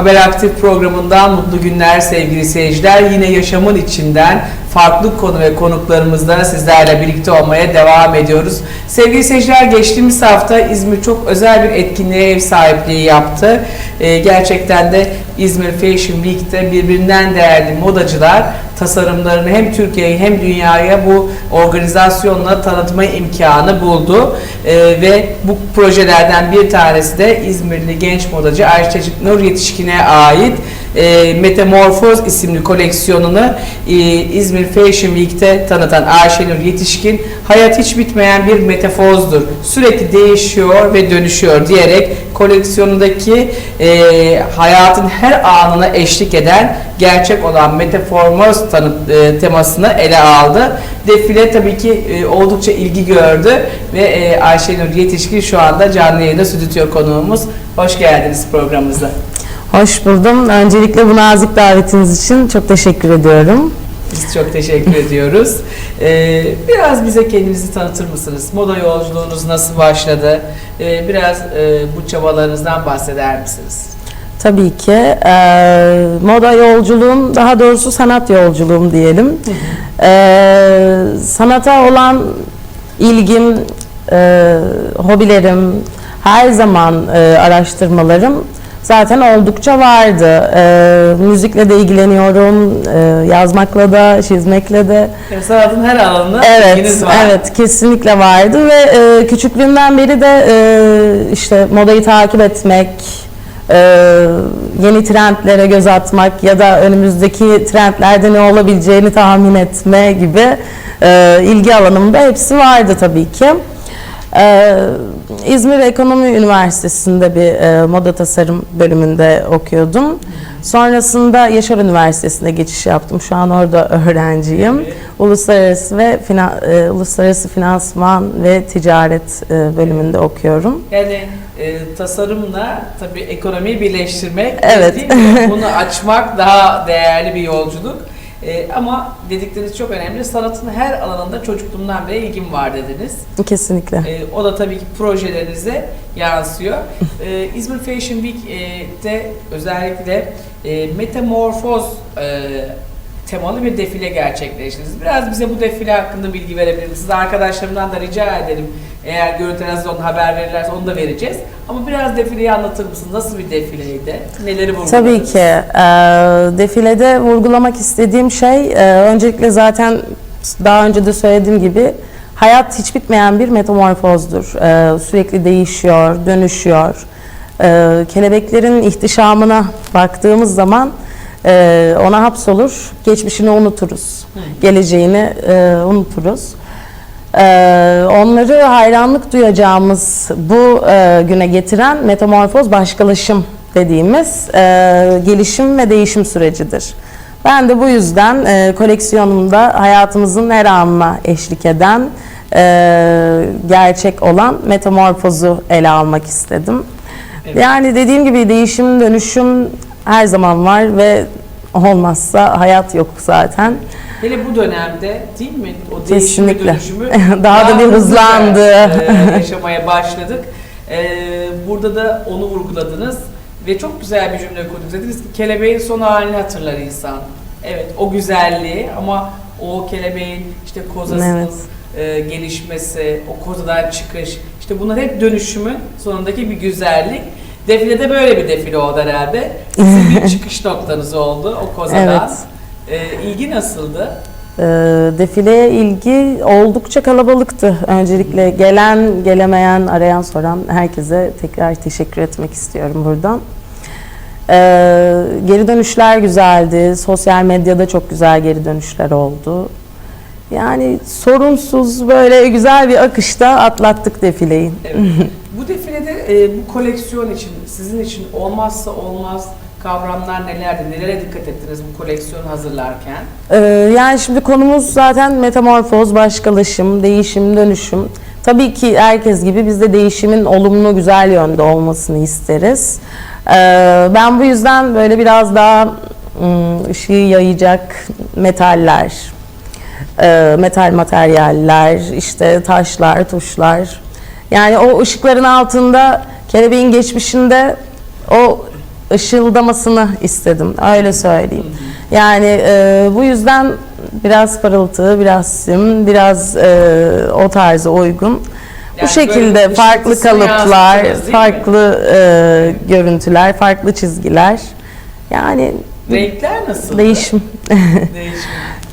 Haber Aktif programından mutlu günler sevgili seyirciler. Yine yaşamın içinden farklı konu ve konuklarımızla sizlerle birlikte olmaya devam ediyoruz. Sevgili seyirciler geçtiğimiz hafta İzmir çok özel bir etkinliğe ev sahipliği yaptı. Ee, gerçekten de İzmir Fashion Week'te birbirinden değerli modacılar tasarımlarını hem Türkiye'ye hem dünyaya bu organizasyonla tanıtma imkanı buldu. Ee, ve bu projelerden bir tanesi de İzmirli genç modacı Ayşecik Nur Yetişkin'e ait e, Metamorfoz isimli koleksiyonunu e, İzmir Fashion Week'te tanıtan Ayşenur Yetişkin hayat hiç bitmeyen bir metafozdur. Sürekli değişiyor ve dönüşüyor diyerek koleksiyonundaki e, hayatın her anına eşlik eden gerçek olan metaformoz tanı- e, temasını ele aldı. Defile tabii ki e, oldukça ilgi gördü ve e, Ayşenur Yetişkin şu anda canlı yayında stüdyo konuğumuz. Hoş geldiniz programımıza. Hoş buldum. Öncelikle bu nazik davetiniz için çok teşekkür ediyorum. Biz çok teşekkür ediyoruz. Ee, biraz bize kendinizi tanıtır mısınız? Moda yolculuğunuz nasıl başladı? Ee, biraz e, bu çabalarınızdan bahseder misiniz? Tabii ki e, moda yolculuğum, daha doğrusu sanat yolculuğum diyelim. E, sanata olan ilgim, e, hobilerim, her zaman e, araştırmalarım zaten oldukça vardı. E, müzikle de ilgileniyorum, e, yazmakla da, çizmekle de. Yani sanatın her alanına Evet, var. evet kesinlikle vardı ve e, küçüklüğümden beri de e, işte modayı takip etmek, e, yeni trendlere göz atmak ya da önümüzdeki trendlerde ne olabileceğini tahmin etme gibi e, ilgi alanımda hepsi vardı tabii ki. E, İzmir Ekonomi Üniversitesi'nde bir e, moda tasarım bölümünde okuyordum. Sonrasında Yaşar Üniversitesi'ne geçiş yaptım. Şu an orada öğrenciyim. Uluslararası ve fina- e, Uluslararası Finansman ve Ticaret e, bölümünde okuyorum. Yani e, tasarımla tabii ekonomiyi birleştirmek Evet. değil mi? Bunu açmak daha değerli bir yolculuk. E, ama dedikleriniz çok önemli. Sanatın her alanında çocukluğumdan beri ilgim var dediniz. Kesinlikle. E, o da tabii ki projelerinize yansıyor. E, İzmir Fashion Week'te özellikle e, metamorfoz e, temalı bir defile gerçekleştirdiniz. Biraz bize bu defile hakkında bilgi verebilir misiniz? Arkadaşlarımdan da rica edelim. Eğer görüntüleriniz onu haber verirlerse onu da vereceğiz. Ama biraz defileyi anlatır mısınız? Nasıl bir defileydi? Neleri vurguladınız? Tabii ki. e, defilede vurgulamak istediğim şey, e, öncelikle zaten daha önce de söylediğim gibi hayat hiç bitmeyen bir metamorfozdur. E, sürekli değişiyor, dönüşüyor. E, kelebeklerin ihtişamına baktığımız zaman e, ona hapsolur, geçmişini unuturuz, geleceğini e, unuturuz. Ee, onları hayranlık duyacağımız bu e, güne getiren metamorfoz başkalaşım dediğimiz e, gelişim ve değişim sürecidir. Ben de bu yüzden e, koleksiyonumda hayatımızın her anına eşlik eden e, gerçek olan metamorfozu ele almak istedim. Evet. Yani dediğim gibi değişim, dönüşüm her zaman var ve olmazsa hayat yok zaten. Hele bu dönemde değil mi? O değişimi Kesinlikle. dönüşümü Daha da bir hızlandı. e, yaşamaya başladık. E, burada da onu vurguladınız ve çok güzel bir cümle kurdunuz. Dediniz ki kelebeğin son halini hatırlar insan. Evet o güzelliği ama o kelebeğin işte kozasının Evet. e, gelişmesi, o kozadan çıkış, işte bunlar hep dönüşümün sonundaki bir güzellik. Defilede böyle bir defile oldu herhalde. Sizin bir çıkış noktanız oldu o kozadan. Evet. E, ilgi nasıldı? E, defileye ilgi oldukça kalabalıktı. Öncelikle gelen, gelemeyen, arayan, soran herkese tekrar teşekkür etmek istiyorum buradan. E, geri dönüşler güzeldi. Sosyal medyada çok güzel geri dönüşler oldu. Yani sorunsuz böyle güzel bir akışta atlattık defileyi. Evet. e, bu koleksiyon için, sizin için olmazsa olmaz kavramlar nelerdi? Nelere dikkat ettiniz bu koleksiyonu hazırlarken? Ee, yani şimdi konumuz zaten metamorfoz, başkalaşım, değişim, dönüşüm. Tabii ki herkes gibi biz de değişimin olumlu, güzel yönde olmasını isteriz. Ee, ben bu yüzden böyle biraz daha ım, ışığı yayacak metaller, e, metal materyaller, işte taşlar, tuşlar. Yani o ışıkların altında kelebeğin geçmişinde o ışıldamasını istedim. Öyle söyleyeyim. Yani e, bu yüzden biraz parıltı, biraz sim, biraz e, o tarza uygun. Yani bu şekilde böyle farklı kalıplar, farklı e, görüntüler, farklı çizgiler. Yani Renkler nasıl? değişim. Değişim.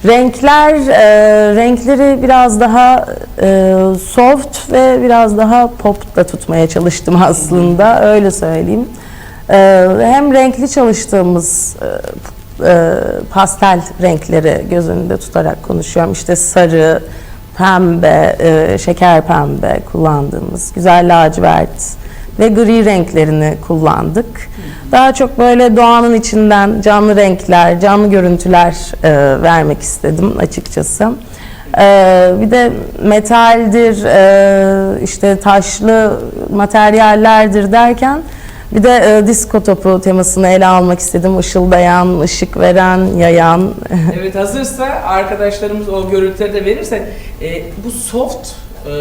Renkler, e, renkleri biraz daha e, soft ve biraz daha pop da tutmaya çalıştım aslında, öyle söyleyeyim. E, hem renkli çalıştığımız e, e, pastel renkleri göz önünde tutarak konuşuyorum. İşte sarı, pembe, e, şeker pembe kullandığımız, güzel lacivert ve gri renklerini kullandık. Daha çok böyle doğanın içinden canlı renkler, canlı görüntüler e, vermek istedim açıkçası. E, bir de metaldir, e, işte taşlı materyallerdir derken bir de e, disko topu temasını ele almak istedim. Işıldayan, ışık veren, yayan. Evet hazırsa arkadaşlarımız o görüntüleri de verirse e, bu soft e,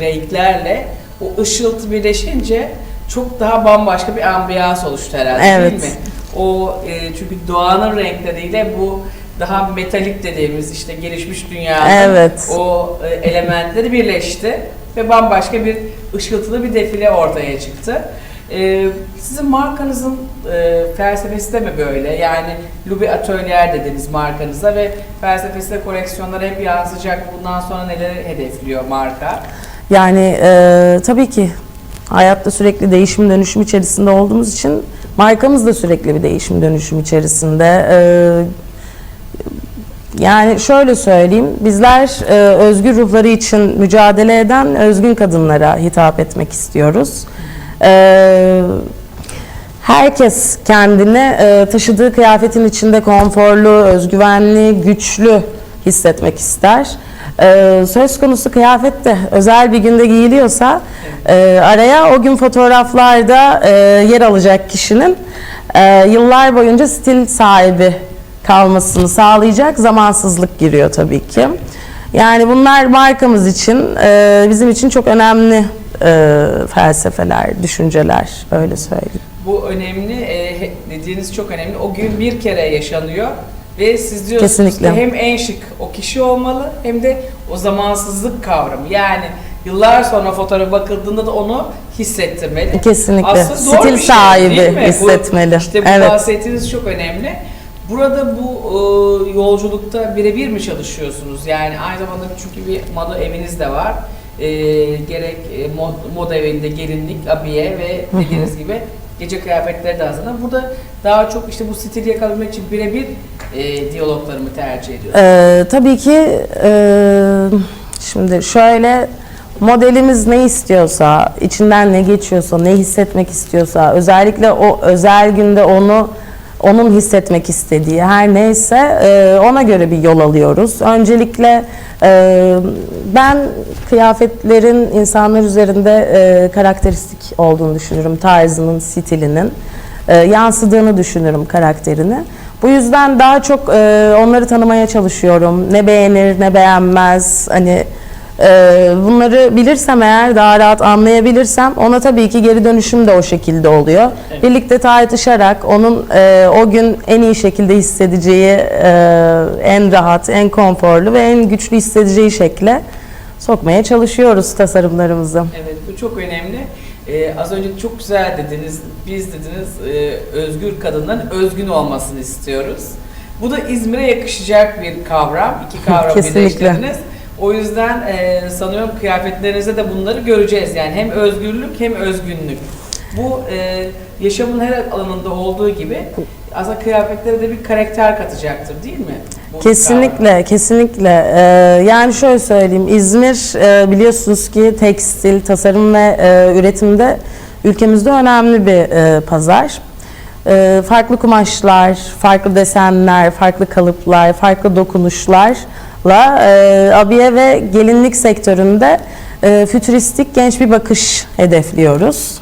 renklerle o ışıltı birleşince çok daha bambaşka bir ambiyans oluştu herhalde Evet. değil mi? O e, çünkü doğanın renkleriyle bu daha metalik dediğimiz işte gelişmiş dünyanın Evet. o e, elementleri birleşti ve bambaşka bir ışıltılı bir defile ortaya çıktı. E, sizin markanızın e, felsefesi de mi böyle? Yani Lubi Atölyer dediniz markanıza ve felsefesi de koleksiyonlara hep yansıyacak. Bundan sonra neleri hedefliyor marka? Yani e, tabii ki hayatta sürekli değişim dönüşüm içerisinde olduğumuz için markamız da sürekli bir değişim dönüşüm içerisinde. E, yani şöyle söyleyeyim, bizler e, özgür ruhları için mücadele eden özgün kadınlara hitap etmek istiyoruz. E, herkes kendini e, taşıdığı kıyafetin içinde konforlu, özgüvenli, güçlü hissetmek ister. E, söz konusu kıyafet de özel bir günde giyiliyorsa e, araya o gün fotoğraflarda e, yer alacak kişinin e, yıllar boyunca stil sahibi kalmasını sağlayacak zamansızlık giriyor tabii ki. Yani bunlar markamız için, e, bizim için çok önemli e, felsefeler, düşünceler öyle söyleyeyim. Bu önemli, e, dediğiniz çok önemli. O gün bir kere yaşanıyor ve siz diyorsunuz Kesinlikle. ki hem en şık o kişi olmalı hem de o zamansızlık kavramı. Yani yıllar sonra fotoğrafa bakıldığında da onu hissettirmeli. Kesinlikle. Aslında Stil bir şey, sahibi değil mi? Bu- hissetmeli. işte bu Evet. bahsettiğiniz çok önemli. Burada bu e, yolculukta birebir mi çalışıyorsunuz? Yani aynı zamanda çünkü bir moda eviniz de var. E, gerek e, mod- moda evinde gelinlik, abiye ve dediğiniz gibi gece kıyafetleri de hazırlanıyor. Burada daha çok işte bu stili yakalamak için birebir e, diyaloglarımı tercih ediyorsunuz. Ee, tabii ki e, şimdi şöyle modelimiz ne istiyorsa, içinden ne geçiyorsa, ne hissetmek istiyorsa, özellikle o özel günde onu onun hissetmek istediği her neyse e, ona göre bir yol alıyoruz. Öncelikle e, ben kıyafetlerin insanlar üzerinde e, karakteristik olduğunu düşünüyorum. Tarzının, stilinin e, yansıdığını düşünürüm karakterini. Bu yüzden daha çok e, onları tanımaya çalışıyorum. Ne beğenir, ne beğenmez. Hani bunları bilirsem eğer, daha rahat anlayabilirsem ona tabii ki geri dönüşüm de o şekilde oluyor. Evet. Birlikte tartışarak onun e, o gün en iyi şekilde hissedeceği, e, en rahat, en konforlu ve en güçlü hissedeceği şekle sokmaya çalışıyoruz tasarımlarımızı. Evet bu çok önemli. Ee, az önce çok güzel dediniz, biz dediniz e, özgür kadınların özgün olmasını istiyoruz. Bu da İzmir'e yakışacak bir kavram. İki kavram birleştirdiniz. O yüzden e, sanıyorum kıyafetlerinizde de bunları göreceğiz. Yani hem özgürlük hem özgünlük. Bu e, yaşamın her alanında olduğu gibi aslında kıyafetlere de bir karakter katacaktır değil mi? Bu. Kesinlikle, kesinlikle. Ee, yani şöyle söyleyeyim, İzmir e, biliyorsunuz ki tekstil, tasarım ve e, üretimde ülkemizde önemli bir e, pazar. E, farklı kumaşlar, farklı desenler, farklı kalıplar, farklı dokunuşlarla e, abiye ve gelinlik sektöründe e, fütüristik genç bir bakış hedefliyoruz.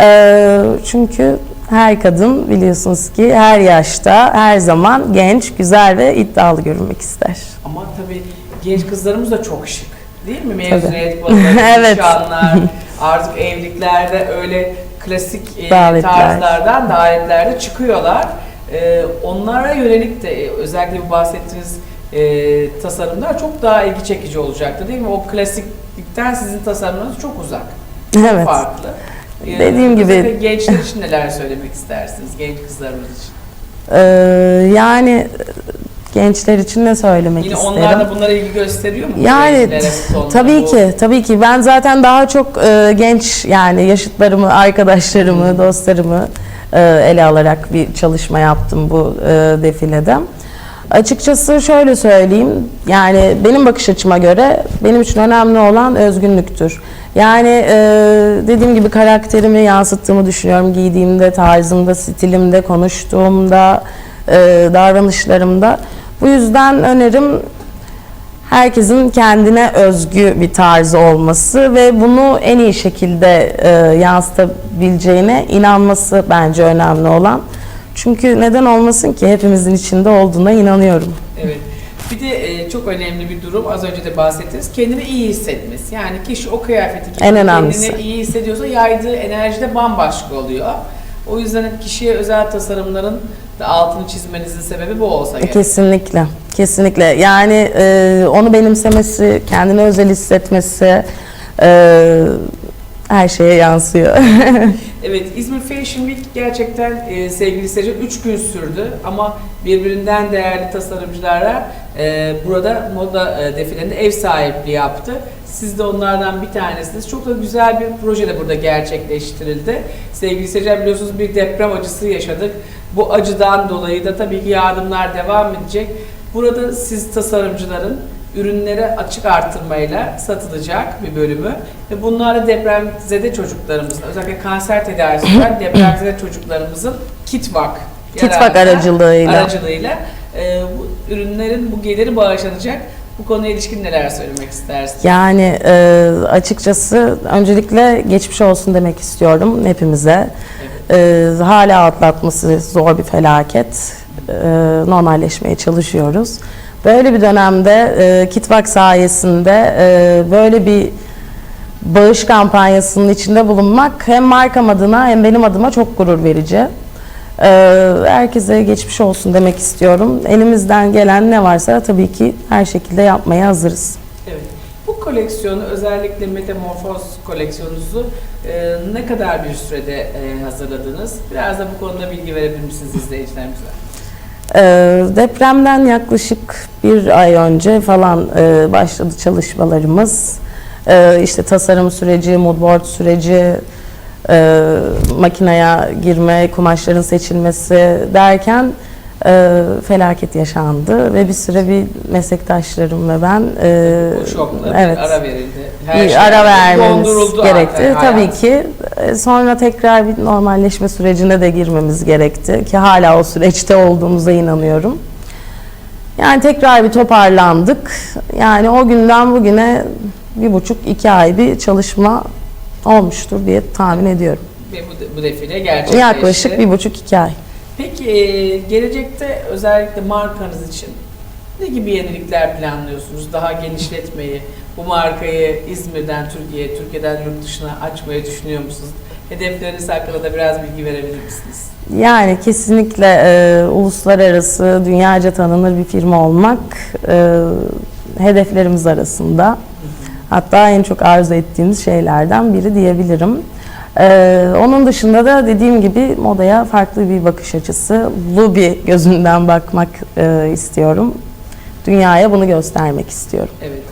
Ee, çünkü her kadın biliyorsunuz ki her yaşta, her zaman genç, güzel ve iddialı görünmek ister. Ama tabii genç kızlarımız da çok şık. Değil mi? Mezuniyet baloları, Evet. nişanlar, artık evliliklerde öyle klasik e, Davetler. tarzlardan davetlerde çıkıyorlar. E, onlara yönelik de e, özellikle bu bahsettiğiniz e, tasarımlar çok daha ilgi çekici olacaktı değil mi? O klasiklikten sizin tasarımlarınız çok uzak. Evet. farklı. Ee, Dediğim gibi- gençler için neler söylemek istersiniz? Genç kızlarımız için. Ee, yani gençler için ne söylemek Yine isterim? onlar da bunlara ilgi gösteriyor mu? Yani tabii ki, tabii ki. Ben zaten daha çok e, genç yani yaşıtlarımı, arkadaşlarımı, dostlarımı e, ele alarak bir çalışma yaptım bu e, defilede. Açıkçası şöyle söyleyeyim, yani benim bakış açıma göre benim için önemli olan özgünlüktür. Yani e, dediğim gibi karakterimi yansıttığımı düşünüyorum giydiğimde, tarzımda, stilimde, konuştuğumda, e, davranışlarımda. Bu yüzden önerim herkesin kendine özgü bir tarzı olması ve bunu en iyi şekilde e, yansıtabileceğine inanması bence önemli olan. Çünkü neden olmasın ki hepimizin içinde olduğuna inanıyorum. Evet. Bir de e, çok önemli bir durum az önce de bahsettiniz. Kendini iyi hissetmesi. Yani kişi o kıyafeti giyip En önemlisi. kendini iyi hissediyorsa yaydığı enerji de bambaşka oluyor. O yüzden kişiye özel tasarımların da altını çizmenizin sebebi bu olsa gerek. Kesinlikle, kesinlikle. Yani e, onu benimsemesi, kendine özel hissetmesi e, her şeye yansıyor. Evet, İzmir Fashion Week gerçekten e, sevgili seyirciler 3 gün sürdü ama birbirinden değerli tasarımcılara e, burada moda e, defilerinde ev sahipliği yaptı. Siz de onlardan bir tanesiniz. Çok da güzel bir proje de burada gerçekleştirildi. Sevgili seyirciler biliyorsunuz bir deprem acısı yaşadık. Bu acıdan dolayı da tabii ki yardımlar devam edecek. Burada siz tasarımcıların ürünlere açık artırmayla satılacak bir bölümü ve bunlar da depremzede çocuklarımızın özellikle kanser tedavisi gören depremzede çocuklarımızın kitvak Kitvak aracılığıyla. aracılığıyla e, bu ürünlerin bu geliri bağışlanacak. Bu konuya ilişkin neler söylemek istersiniz? Yani e, açıkçası öncelikle geçmiş olsun demek istiyorum hepimize. E, hala atlatması zor bir felaket. E, normalleşmeye çalışıyoruz. Böyle bir dönemde e, Kitvak sayesinde e, böyle bir bağış kampanyasının içinde bulunmak hem markam adına hem benim adıma çok gurur verici. Ee, herkese geçmiş olsun demek istiyorum. Elimizden gelen ne varsa tabii ki her şekilde yapmaya hazırız. Evet. Bu koleksiyonu özellikle Metamorfoz koleksiyonunuzu e, ne kadar bir sürede e, hazırladınız? Biraz da bu konuda bilgi verebilir misiniz izleyicilerimize? Ee, depremden yaklaşık bir ay önce falan e, başladı çalışmalarımız. Ee, işte tasarım süreci, moodboard süreci, e, makineye girme, kumaşların seçilmesi derken e, felaket yaşandı ve bir süre bir meslektaşlarım ve ben e, Bu şokla evet ara verildi. bir şey ara vermemiz gerekti. Tabii hayat. ki e, sonra tekrar bir normalleşme sürecine de girmemiz gerekti ki hala o süreçte olduğumuza inanıyorum. Yani tekrar bir toparlandık. Yani o günden bugüne bir buçuk iki ay bir çalışma olmuştur diye tahmin ediyorum. Ve bu, bu defile gerçekleşti. Yaklaşık bir buçuk iki ay. Peki e, gelecekte özellikle markanız için ne gibi yenilikler planlıyorsunuz? Daha genişletmeyi, bu markayı İzmir'den Türkiye'ye, Türkiye'den yurt dışına açmayı düşünüyor musunuz? Hedefleriniz hakkında da biraz bilgi verebilir misiniz? Yani kesinlikle e, uluslararası, dünyaca tanınır bir firma olmak e, hedeflerimiz arasında. Hatta en çok arzu ettiğimiz şeylerden biri diyebilirim. E, onun dışında da dediğim gibi modaya farklı bir bakış açısı, bir gözünden bakmak e, istiyorum. Dünyaya bunu göstermek istiyorum. Evet.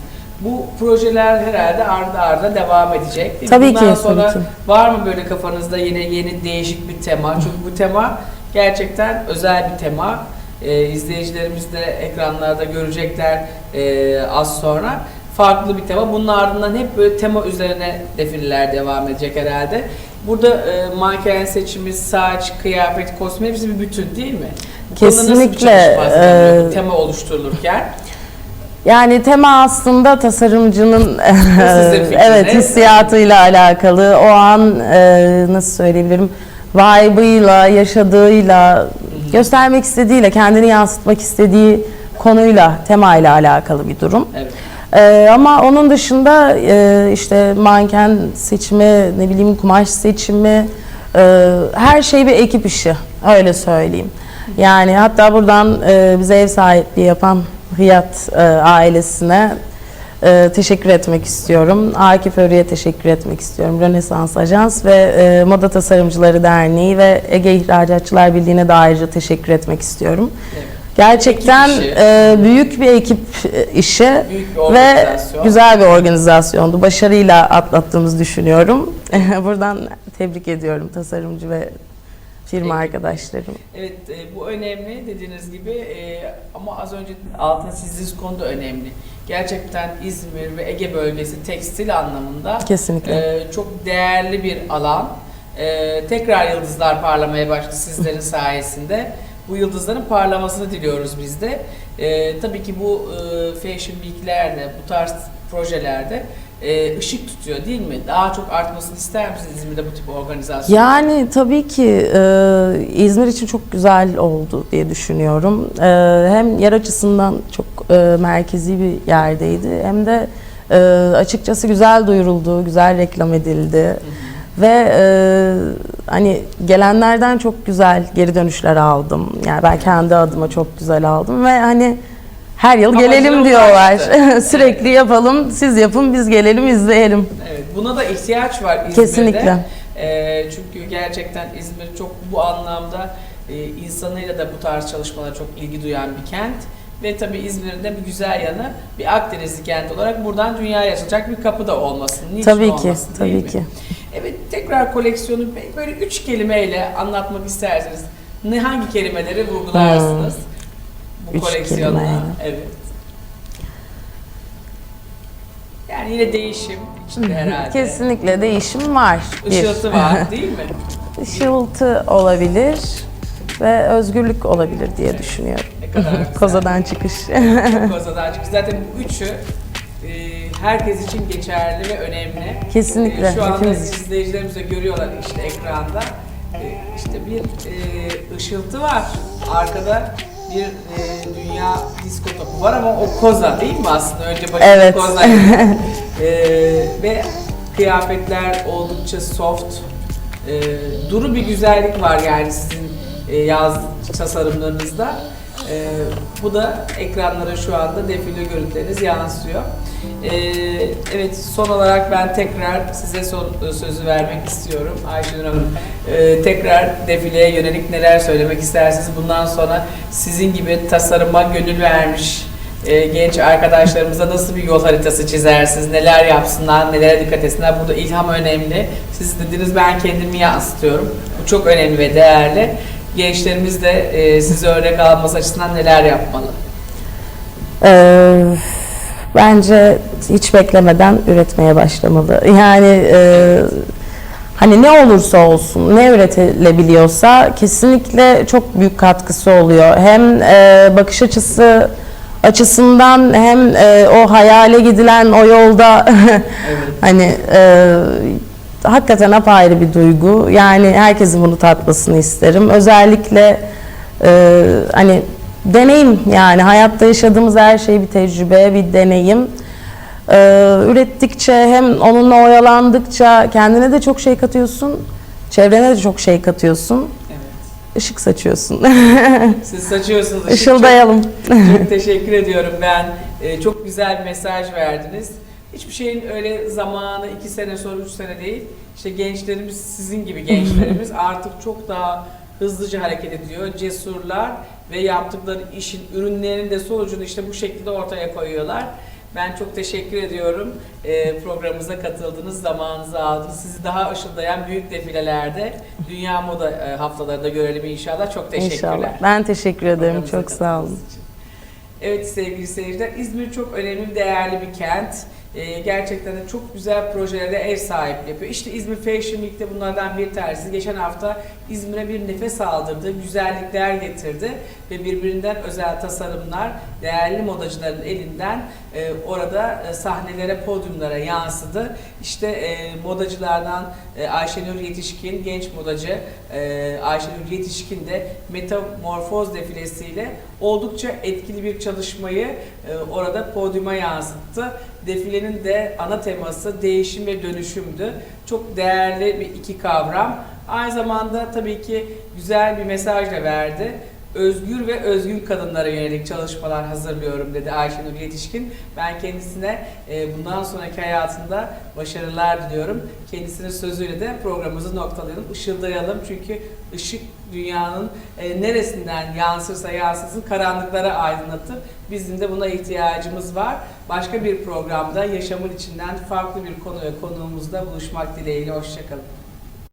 Bu projeler herhalde ardı arda devam edecek. değil mi? Tabii Bundan ki, sonra tabii ki. var mı böyle kafanızda yine yeni değişik bir tema? Çünkü bu tema gerçekten özel bir tema. Ee, izleyicilerimiz de ekranlarda görecekler e, az sonra. Farklı bir tema. Bunun ardından hep böyle tema üzerine defileler devam edecek herhalde. Burada e, manken seçimi, saç, kıyafet, kostüm hepsi bir bütün değil mi? Konuda nasıl bir Kesinlikle, e, tema oluşturulurken? Yani tema aslında tasarımcının fikriniz. evet hissiyatıyla alakalı. O an e, nasıl söyleyebilirim? Vibe'ıyla, yaşadığıyla, göstermek istediğiyle, kendini yansıtmak istediği konuyla, temayla alakalı bir durum. Evet. Ee, ama onun dışında e, işte manken seçimi, ne bileyim kumaş seçimi, Ee, her şey bir ekip işi, öyle söyleyeyim. Yani hatta buradan e, bize ev sahipliği yapan Hiyat e, ailesine e, teşekkür etmek istiyorum. Akif Örü'ye teşekkür etmek istiyorum. Rönesans Ajans ve e, Moda Tasarımcıları Derneği ve Ege İhracatçılar Birliği'ne de ayrıca teşekkür etmek istiyorum. Evet. Gerçekten Ekip e, büyük bir ekip e, işi Büyük bir ve güzel bir organizasyondu. Başarıyla atlattığımızı düşünüyorum. Buradan tebrik ediyorum tasarımcı ve firma Ekip. arkadaşlarım. Evet e, bu önemli dediğiniz gibi e, ama az önce altına çizdiğiniz konu da önemli. Gerçekten İzmir ve Ege bölgesi tekstil anlamında Kesinlikle. e, çok değerli bir alan. E, tekrar yıldızlar parlamaya başladı sizlerin sayesinde. Bu yıldızların parlamasını diliyoruz biz de. E, tabii ki bu e, Fashion Week'lerde, bu tarz projelerde e, ışık tutuyor değil mi? Daha çok artmasını ister misiniz İzmir'de bu tip organizasyon? Yani tabii ki e, İzmir için çok güzel oldu diye düşünüyorum. E, hem yer açısından çok e, merkezi bir yerdeydi hem de e, açıkçası güzel duyuruldu, güzel reklam edildi. Ve e, hani gelenlerden çok güzel geri dönüşler aldım. Yani ben kendi adıma çok güzel aldım ve hani her yıl Amacına gelelim diyorlar. ulaştı. Sürekli yapalım, siz yapın, biz gelelim, izleyelim. Evet, buna da ihtiyaç var İzmir'de. Kesinlikle. Ee, çünkü gerçekten İzmir çok bu anlamda e, insanıyla da bu tarz çalışmalara çok ilgi duyan bir kent. Ve tabii İzmir'in de bir güzel yanı bir Akdenizli kent olarak buradan dünyaya açılacak bir kapı da olmasın. Niçin Tabii ki, olmasın, tabii mi? ki. Evet, tekrar koleksiyonu böyle üç kelimeyle anlatmak isterseniz ne hangi kelimeleri vurgularsınız bu Hmm. Üç koleksiyonla? kelimeyle. Evet. Yani yine değişim içinde herhalde. Kesinlikle değişim var. Işıltı var değil mi? Işıltı olabilir ve özgürlük olabilir diye düşünüyorum. Ne kadar güzel. Kozadan çıkış. Kozadan çünkü zaten bu üçü herkes için geçerli ve önemli. Kesinlikle, E, şu anda hepimiz izleyicilerimiz de görüyorlar işte ekranda. E, işte bir e, ışıltı var. Arkada bir e, dünya disko topu var ama o koza değil mi aslında? Önce başında Evet. koza. e, ve kıyafetler oldukça soft. E, duru bir güzellik var yani sizin e, yaz tasarımlarınızda. E, bu da ekranlara şu anda defile görüntüleriniz yansıyor. E, evet son olarak ben tekrar size son sözü vermek istiyorum Ayşenur Hanım. E, tekrar defileye yönelik neler söylemek istersiniz? Bundan sonra sizin gibi tasarıma gönül vermiş e, genç arkadaşlarımıza nasıl bir yol haritası çizersiniz? Neler yapsınlar, nelere dikkat etsinler? Burada ilham önemli. Siz dediniz ben kendimi yansıtıyorum. Bu çok önemli ve değerli. Gençlerimiz de e, size örnek alması açısından neler yapmalı? Ee, bence hiç beklemeden üretmeye başlamalı. Yani e, hani ne olursa olsun, ne üretilebiliyorsa kesinlikle çok büyük katkısı oluyor. Hem e, bakış açısı açısından hem e, o hayale gidilen o yolda hani e, hakikaten apayrı bir duygu. Yani herkesin bunu tatmasını isterim. Özellikle e, hani deneyim yani hayatta yaşadığımız her şey bir tecrübe, bir deneyim. E, ürettikçe hem onunla oyalandıkça kendine de çok şey katıyorsun, çevrene de çok şey katıyorsun. Evet. Işık saçıyorsun. Siz saçıyorsunuz. ışık. Işıldayalım. Çok, çok teşekkür ediyorum ben. e, çok güzel bir mesaj verdiniz. Hiçbir şeyin öyle zamanı iki sene sonra üç sene değil. İşte gençlerimiz sizin gibi gençlerimiz artık çok daha hızlıca hareket ediyor. Cesurlar ve yaptıkları işin ürünlerinin de sonucunu işte bu şekilde ortaya koyuyorlar. Ben çok teşekkür ediyorum. E, programımıza katıldınız, zamanınızı aldınız. Sizi daha ışıldayan büyük defilelerde Dünya Moda e, haftalarında görelim inşallah. Çok teşekkürler. İnşallah. Ben teşekkür ederim. Çok sağ olun. için. Evet sevgili seyirciler, İzmir çok önemli, değerli bir kent. Ee, gerçekten de çok güzel projelere ev sahipliği yapıyor. İşte İzmir Fashion Week'te bunlardan bir tanesi. Geçen hafta İzmir'e bir nefes aldırdı, güzellikler getirdi ve birbirinden özel tasarımlar değerli modacıların elinden e, orada e, sahnelere, podyumlara yansıdı. İşte e, modacılardan e, Ayşenur Yetişkin, genç modacı e, Ayşenur Yetişkin de Metamorfoz defilesiyle oldukça etkili bir çalışmayı e, orada podyuma yansıttı. defilenin de ana teması değişim ve dönüşümdü. Çok değerli bir iki kavram. Aynı zamanda tabii ki güzel bir mesaj da verdi. Özgür ve özgün kadınlara yönelik çalışmalar hazırlıyorum dedi Ayşenur Yetişkin. Ben kendisine e, bundan sonraki hayatında başarılar diliyorum. Kendisinin sözüyle de programımızı noktalayalım, ışıldayalım. Çünkü ışık dünyanın e, neresinden yansırsa yansısın karanlıklara aydınlatır. Bizim de buna ihtiyacımız var. Başka bir programda yaşamın içinden farklı bir konu ve konuğumuzla buluşmak dileğiyle. Hoşçakalın.